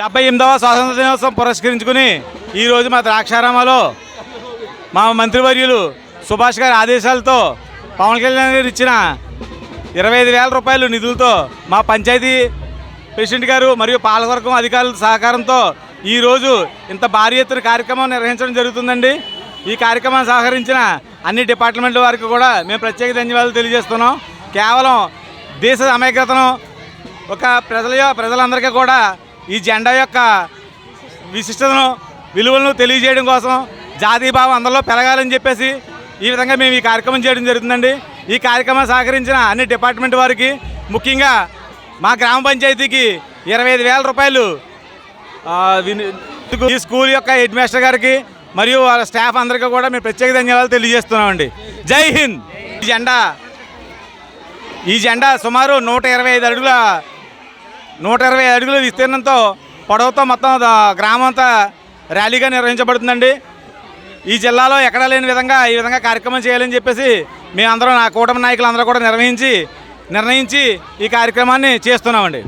డెబ్బై ఎనిమిదవ స్వాతంత్ర దినోత్సవం పురస్కరించుకుని ఈరోజు మా ద్రాక్షారామలో మా మంత్రివర్యులు సుభాష్ గారి ఆదేశాలతో పవన్ కళ్యాణ్ గారు ఇచ్చిన ఇరవై ఐదు వేల రూపాయలు నిధులతో మా పంచాయతీ ప్రెసిడెంట్ గారు మరియు పాలకవర్గం అధికారుల సహకారంతో ఈరోజు ఇంత భారీ ఎత్తున కార్యక్రమం నిర్వహించడం జరుగుతుందండి. ఈ కార్యక్రమాన్ని సహకరించిన అన్ని డిపార్ట్మెంట్ల వారికి కూడా మేము ప్రత్యేక ధన్యవాదాలు తెలియజేస్తున్నాం. కేవలం దేశ సమగ్రతను ఒక ప్రజల ప్రజలందరికీ కూడా ఈ జెండా యొక్క విశిష్టతను విలువలను తెలియజేయడం కోసం జాతీయ భావం అందరిలో పెరగాలని చెప్పేసి ఈ విధంగా మేము ఈ కార్యక్రమం చేయడం జరుగుతుందండి. ఈ కార్యక్రమం సహకరించిన అన్ని డిపార్ట్మెంట్ వారికి ముఖ్యంగా మా గ్రామ పంచాయతీకి ఇరవై ఐదు వేల రూపాయలు విని- ఈ స్కూల్ యొక్క హెడ్ మాస్టర్ గారికి మరియు వాళ్ళ స్టాఫ్ అందరికీ కూడా మేము ప్రత్యేక ధన్యవాదాలు తెలియజేస్తున్నామండి. జై హింద్! ఈ జెండా ఈ జెండా సుమారు నూట ఇరవై ఐదు అడుగుల నూట ఇరవై అడుగుల విస్తీర్ణంతో పొడవుతో మొత్తం గ్రామం అంతా ర్యాలీగా నిర్వహించబడుతుందండి. ఈ జిల్లాలో ఎక్కడా లేని విధంగా ఈ విధంగా కార్యక్రమం చేయాలని చెప్పేసి మేమందరం నా కూటమి నాయకులు అందరూ కూడా నిర్వహించి నిర్ణయించి ఈ కార్యక్రమాన్ని చేస్తున్నామండి.